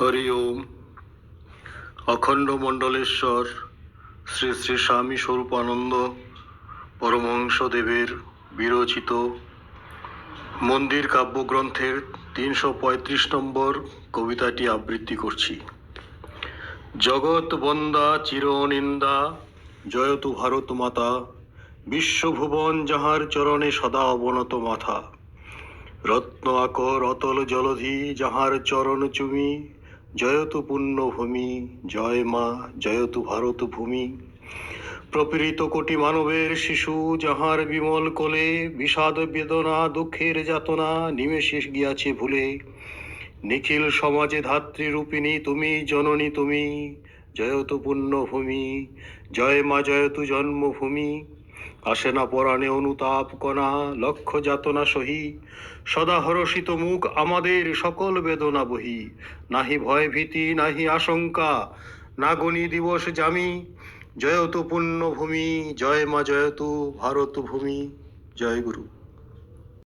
হরি ওম। অখণ্ড মণ্ডলেশ্বর, শ্রী শ্রী স্বামী স্বরূপানন্দ পরমহংস দেবের বিরচিত মন্দির কাব্যগ্রন্থের তিনশো পঁয়ত্রিশ নম্বর কবিতাটি আবৃত্তি করছি। জগৎ বন্দা চিরনিন্দা জয়তু ভারত মাতা, বিশ্বভুবন যাহার চরণে সদা অবনত মাথা। রত্ন আকর অতল জলধি যাহার চরণ চুমি জয়তু পুণ্যভূমি জয় মা, জয়তু ভারত ভূমি প্রপীড়িত কোটি মানবের শিশু, যাহার বিমল কোলে বিষাদ বেদনা, দুঃখের যাতনা নিমেষে গিয়াছে ভুলে। নিখিল সমাজে ধাত্রী রূপিণী, তুমি জননী, তুমি জয়তু পুণ্যভূমি জয় মা, জয়তু জন্মভূমি। আসে না পরাণে অনুতাপ কণা লক্ষ্য যাতনা সহি। সদা হরষিত মুখ আমাদের সকল বেদনা বহি। নাহি ভয় ভীতি, নাহি আশঙ্কা, না গণি দিবস জামি। জয়তু পুণ্যভূমি, জয় মা জয়তু ভারত ভূমি জয় গুরু।